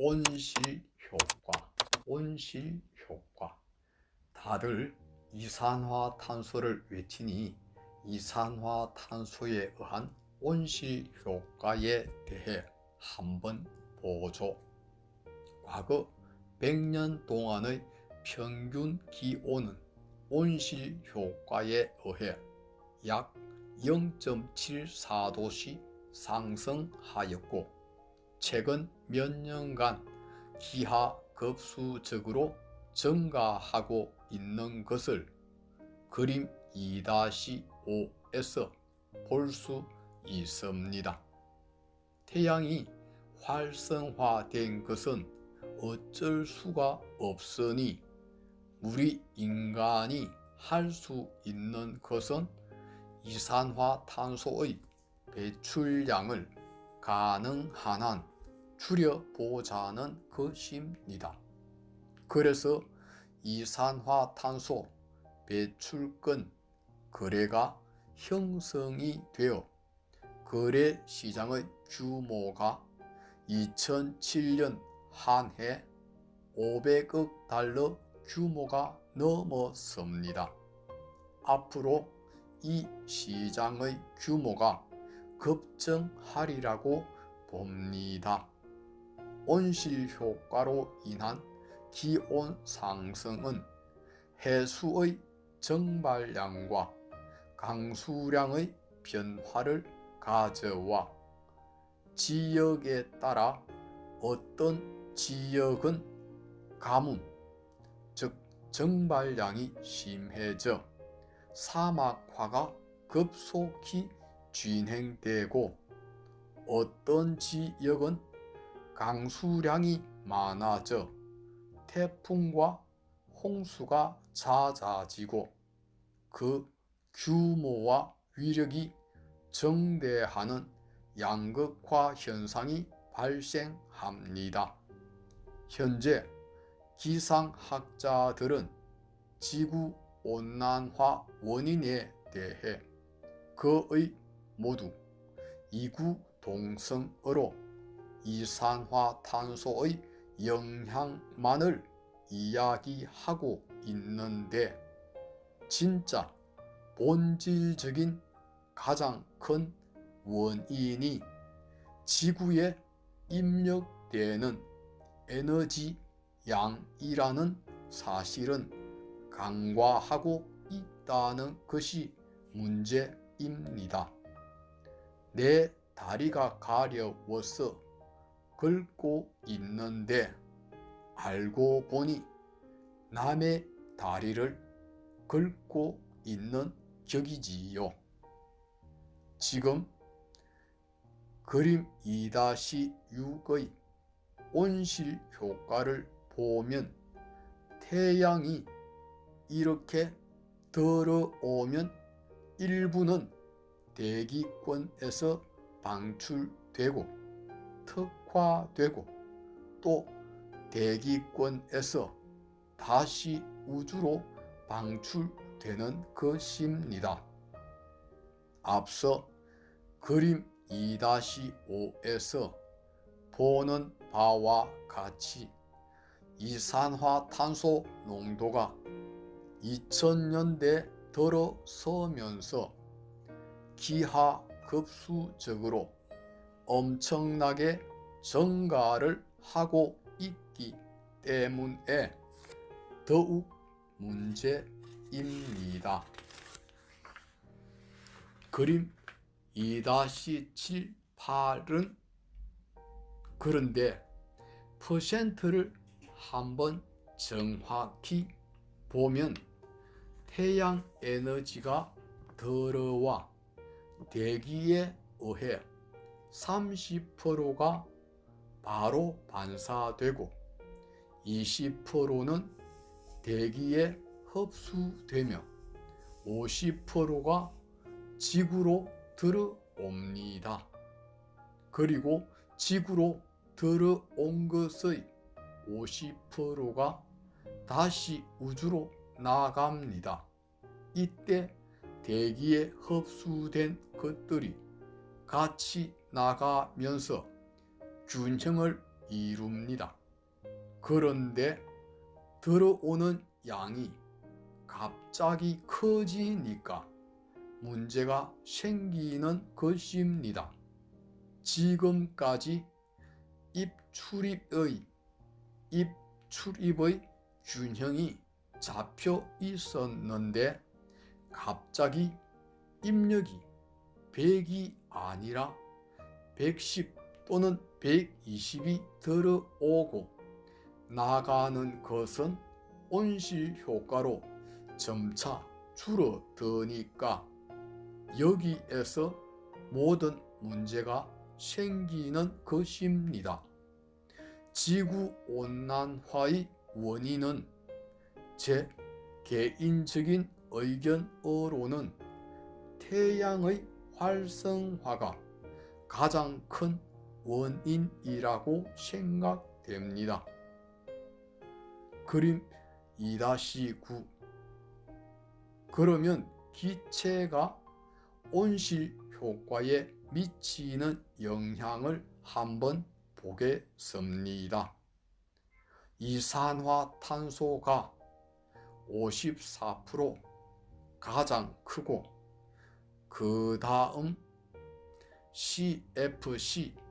온실 효과, 온실 효과. 다들 이산화탄소를 외치니 이산화탄소에 의한 온실 효과에 대해 한번 보죠. 과거 100년 동안의 평균 기온은 온실 효과에 의해 약 0.74도씩 상승하였고 최근 몇 년간 기하 급수적으로 증가하고 있는 것을 그림 2-5에서 볼 수 있습니다. 태양이 활성화된 것은 어쩔 수가 없으니 우리 인간이 할 수 있는 것은 이산화탄소의 배출량을 가능한 한 줄여보자는 것입니다. 그래서 이산화탄소 배출권 거래가 형성이 되어 거래 시장의 규모가 2007년 한 해 500억 달러 규모가 넘었습니다. 앞으로 이 시장의 규모가 급증하리라고 봅니다. 온실 효과로 인한 기온 상승은 해수의 증발량과 강수량의 변화를 가져와 지역에 따라 어떤 지역은 가뭄, 즉 증발량이 심해져 사막화가 급속히 진행되고 어떤 지역은 강수량이 많아져 태풍과 홍수가 잦아지고 그 규모와 위력이 정대하는 양극화 현상이 발생합니다. 현재 기상학자들은 지구 온난화 원인에 대해 거의 모두 이구 동성으로 이산화탄소의 영향만을 이야기하고 있는데 진짜 본질적인 가장 큰 원인이 지구에 입력되는 에너지 양이라는 사실은 간과하고 있다는 것이 문제입니다. 내 다리가 가려워서 긁고 있는데 알고 보니 남의 다리를 긁고 있는 격이지요. 지금 그림 2-6의 온실 효과를 보면 태양이 이렇게 들어오면 일부는 대기권에서 방출되고 특화되고 또 대기권에서 다시 우주로 방출되는 것입니다. 앞서 그림 2-5에서 보는 바와 같이 이산화탄소 농도가 2000년대 들어서면서 기하 급수적으로 엄청나게 증가를 하고 있기 때문에 더욱 문제입니다. 그림 2-78은 그런데 퍼센트를 한번 정확히 보면 태양 에너지가 들어와 대기에 의해 30%가 바로 반사되고 20%는 대기에 흡수되며 50%가 지구로 들어옵니다. 그리고 지구로 들어온 것의 50%가 다시 우주로 나갑니다. 이때 대기에 흡수된 것들이 같이 나가면서 균형을 이룹니다. 그런데 들어오는 양이 갑자기 커지니까 문제가 생기는 것입니다. 지금까지 입출입의 입출입의 균형이 잡혀 있었는데 갑자기 입력이 100이 아니라 110 또는 120이 들어오고 나가는 것은 온실 효과로 점차 줄어드니까 여기에서 모든 문제가 생기는 것입니다. 지구 온난화의 원인은 제 개인적인 의견으로는 태양의 활성화가 가장 큰 원인이라고 생각됩니다. 그림 2-9 그러면 기체가 온실 효과에 미치는 영향을 한번 보겠습니다. 이산화탄소가 54% 가장 크고 그 다음 CFC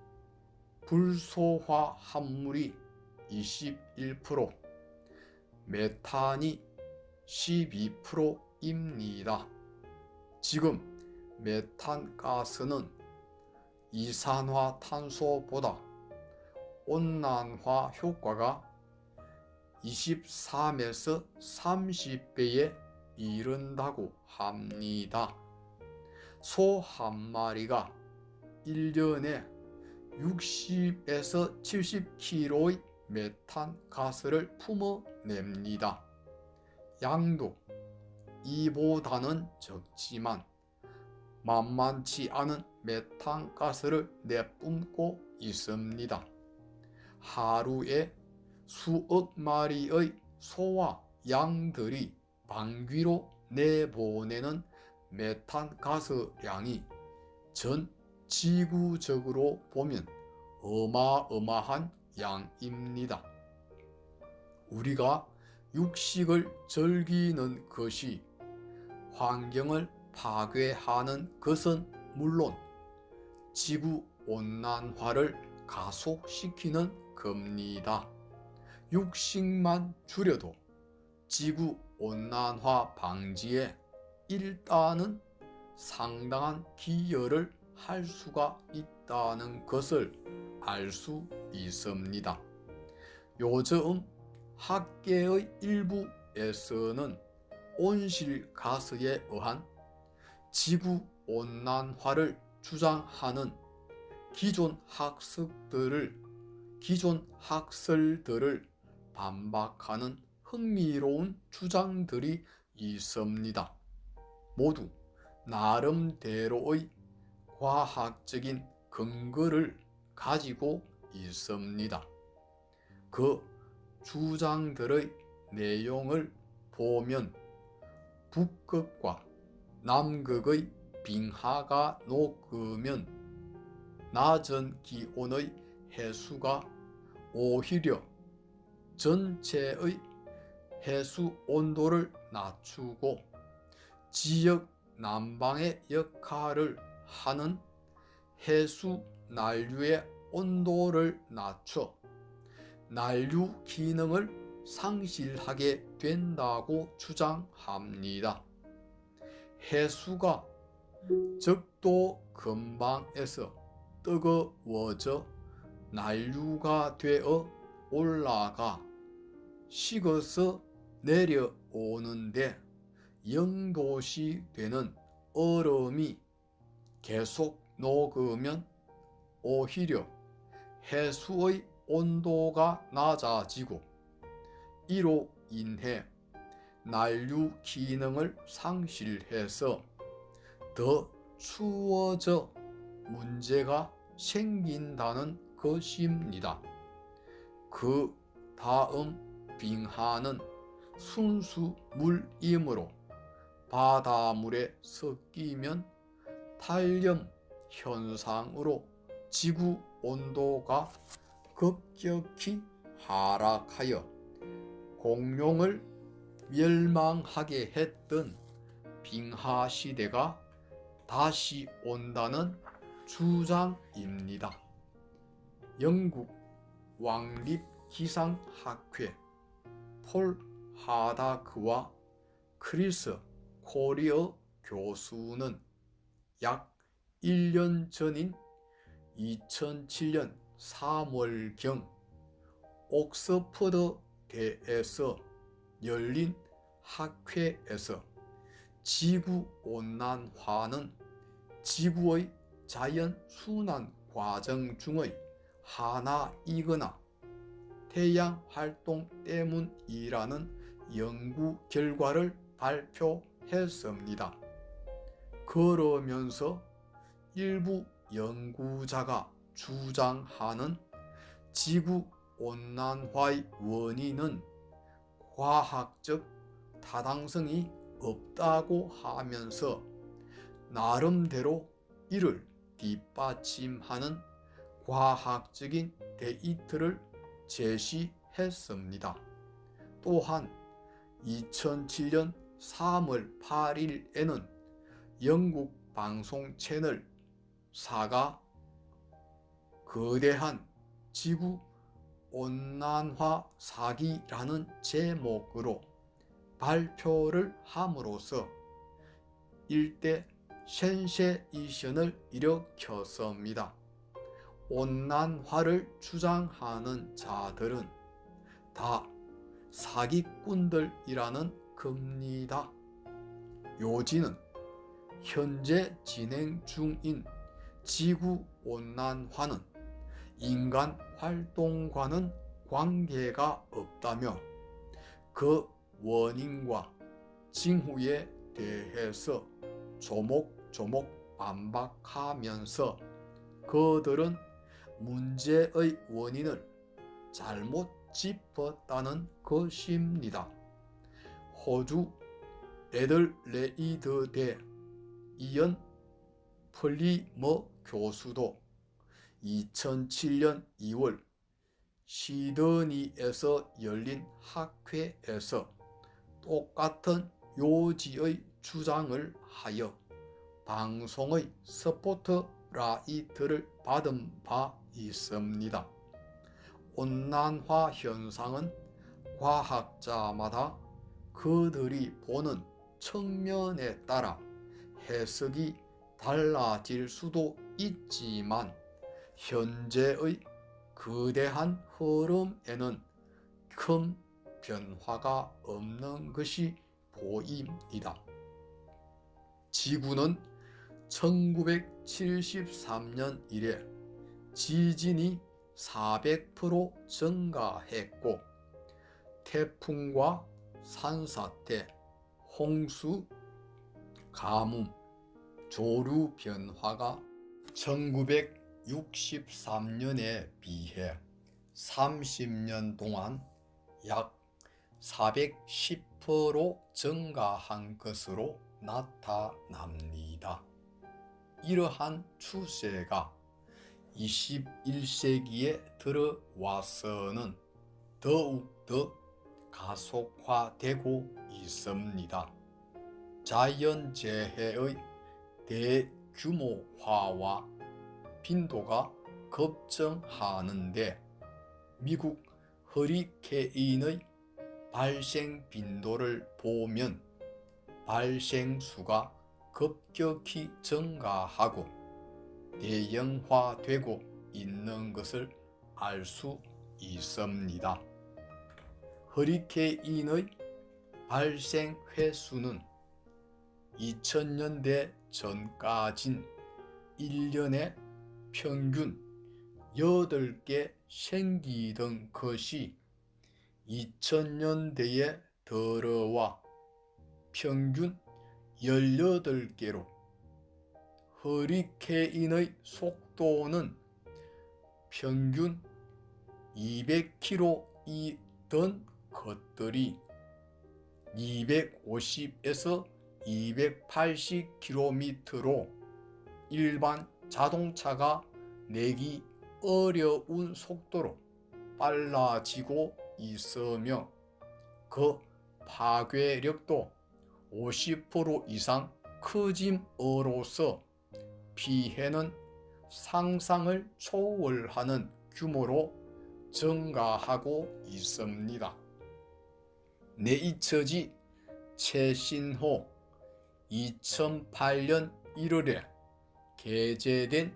불소화 합물이 21% 메탄이 12%입니다. 지금 메탄 가스는 이산화탄소보다 온난화 효과가 23에서 30배에 이른다고 합니다. 소 한 마리가 1년에 60에서 70kg의 메탄 가스를 품어냅니다. 양도 이보다는 적지만 만만치 않은 메탄 가스를 내뿜고 있습니다. 하루에 수억 마리의 소와 양들이 방귀로 내보내는 메탄 가스량이 전 지구적으로 보면 어마어마한 양입니다. 우리가 육식을 즐기는 것이 환경을 파괴하는 것은 물론 지구 온난화를 가속시키는 겁니다. 육식만 줄여도 지구 온난화 방지에 일단은 상당한 기여를 할 수가 있다는 것을 알 수 있습니다. 요즘 학계의 일부에서는 온실가스에 의한 지구 온난화를 주장하는 기존 학습들을 기존 학설들을 반박하는 흥미로운 주장들이 있습니다. 모두 나름대로의 과학적인 근거를 가지고 있습니다. 그 주장들의 내용을 보면 북극과 남극의 빙하가 녹으면 낮은 기온의 해수가 오히려 전체의 해수 온도를 낮추고 지역 난방의 역할을 하는 해수 난류의 온도를 낮춰 난류 기능을 상실하게 된다고 주장합니다. 해수가 적도 근방에서 뜨거워져 난류가 되어 올라가 식어서 내려오는데 영도시 되는 얼음이 계속 녹으면 오히려 해수의 온도가 낮아지고 이로 인해 난류 기능을 상실해서 더 추워져 문제가 생긴다는 것입니다. 그 다음 빙하는 순수 물이므로 바닷물에 섞이면 탄염 현상으로 지구 온도가 급격히 하락하여 공룡을 멸망하게 했던 빙하 시대가 다시 온다는 주장입니다. 영국 왕립 기상학회 폴 하다크와 크리스 코리어 교수는 약 1년 전인 2007년 3월경 옥스퍼드 대에서 열린 학회에서 지구 온난화는 지구의 자연 순환 과정 중의 하나이거나 태양 활동 때문이라는 연구 결과를 발표했습니다. 그러면서 일부 연구자가 주장하는 지구 온난화의 원인은 과학적 타당성이 없다고 하면서 나름대로 이를 뒷받침하는 과학적인 데이터를 제시했습니다. 또한 2007년 3월 8일에는 영국 방송 채널 4가 거대한 지구 온난화 사기라는 제목으로 발표를 함으로써 일대 센세이션을 일으켰습니다. 온난화를 주장하는 자들은 다 사기꾼들이라는 겁니다. 요지는 현재 진행 중인 지구 온난화는 인간 활동과는 관계가 없다며 그 원인과 징후에 대해서 조목조목 반박하면서 그들은 문제의 원인을 잘못 짚었다는 것입니다. 호주 에들레이드 대 이언 플리머 교수도 2007년 2월 시드니에서 열린 학회에서 똑같은 요지의 주장을 하여 방송의 스포트라이트를 받은 바 있습니다. 온난화 현상은 과학자마다 그들이 보는 측면에 따라 해석이 달라질 수도 있지만 현재의 거대한 흐름에는 큰 변화가 없는 것이 보입니다. 지구는 1973년 이래 지진이 400% 증가했고 태풍과 산사태, 홍수, 가뭄, 조류 변화가 1963년에 비해 30년 동안 약 410% 증가한 것으로 나타납니다. 이러한 추세가 21세기에 들어와서는 더욱더 가속화되고 있습니다. 자연재해의 대규모화와 빈도가 급증하는데 미국 허리케인의 발생 빈도를 보면 발생 수가 급격히 증가하고 대형화되고 있는 것을 알 수 있습니다. 허리케인의 발생 횟수는 2000년대 전까진 1년에 평균 8개 생기던 것이 2000년대에 들어와 평균 18개로 허리케인의 속도는 평균 200km이던 것들이 250에서 280km로 일반 자동차가 내기 어려운 속도로 빨라지고 있으며 그 파괴력도 50% 이상 커짐으로써 피해는 상상을 초월하는 규모로 증가하고 있습니다. 네이처지 최신호 2008년 1월에 게재된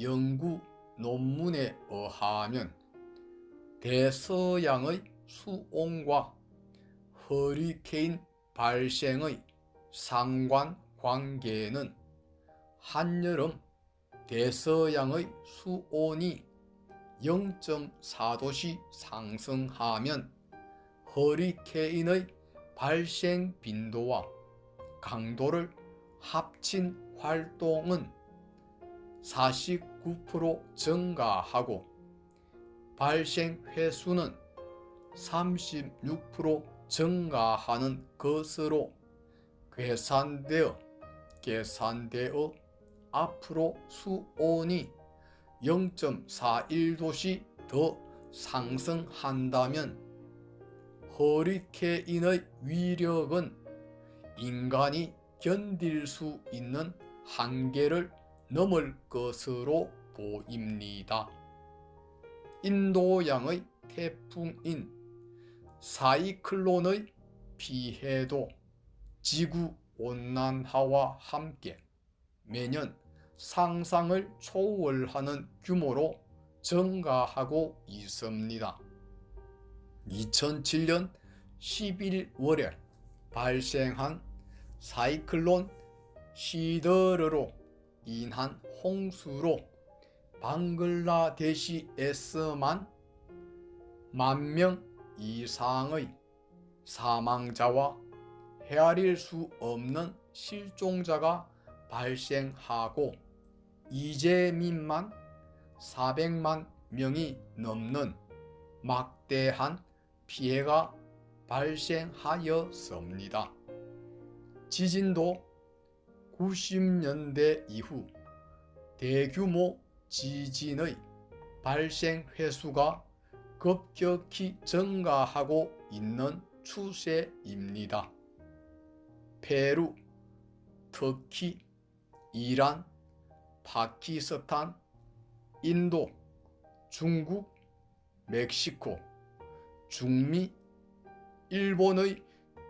연구 논문에 의하면 대서양의 수온과 허리케인 발생의 상관 관계는 한여름 대서양의 수온이 0.4도씩 상승하면 허리케인의 발생 빈도와 강도를 합친 활동은 49% 증가하고 발생 횟수는 36% 증가하는 것으로 계산되어 계산되어 앞으로 수온이 0.41도씩 더 상승한다면 허리케인의 위력은 인간이 견딜 수 있는 한계를 넘을 것으로 보입니다. 인도양의 태풍인 사이클론의 피해도 지구 온난화와 함께 매년 상상을 초월하는 규모로 증가하고 있습니다. 2007년 11월에 발생한 사이클론 시더르로 인한 홍수로 방글라데시에서만 만 명 이상의 사망자와 헤아릴 수 없는 실종자가 발생하고 이재민만 400만 명이 넘는 막대한 피해가 발생하였습니다. 지진도 90년대 이후 대규모 지진의 발생 횟수가 급격히 증가하고 있는 추세입니다. 페루, 터키, 이란, 파키스탄, 인도, 중국, 멕시코, 중미, 일본의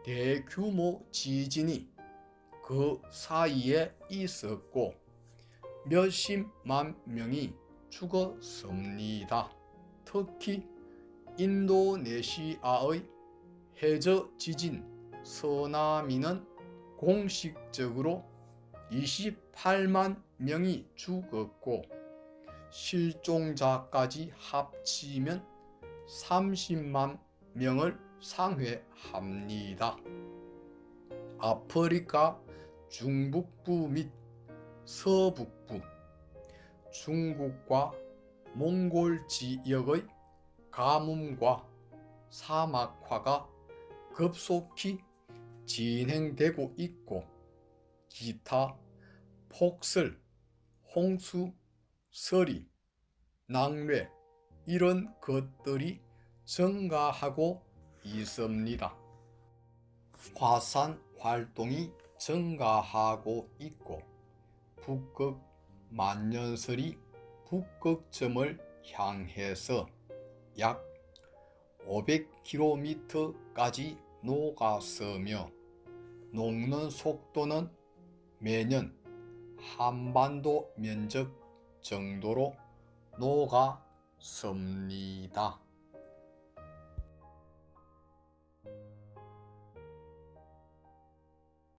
대규모 지진이 그 사이에 있었고 몇십만 명이 죽었습니다. 특히 인도네시아의 해저 지진 서나미는 공식적으로 28만 명이 죽었고 실종자까지 합치면 30만 명을 상회합니다. 아프리카 중북부 및 서북부, 중국과 몽골 지역의 가뭄과 사막화가 급속히 진행되고 있고 기타 폭설, 홍수, 서리, 낙뢰 이런 것들이 증가하고 있습니다. 화산 활동이 증가하고 있고 북극 만년설이 북극점을 향해서 약 500km까지 녹았으며 녹는 속도는 매년 한반도 면적 정도로 녹았습니다.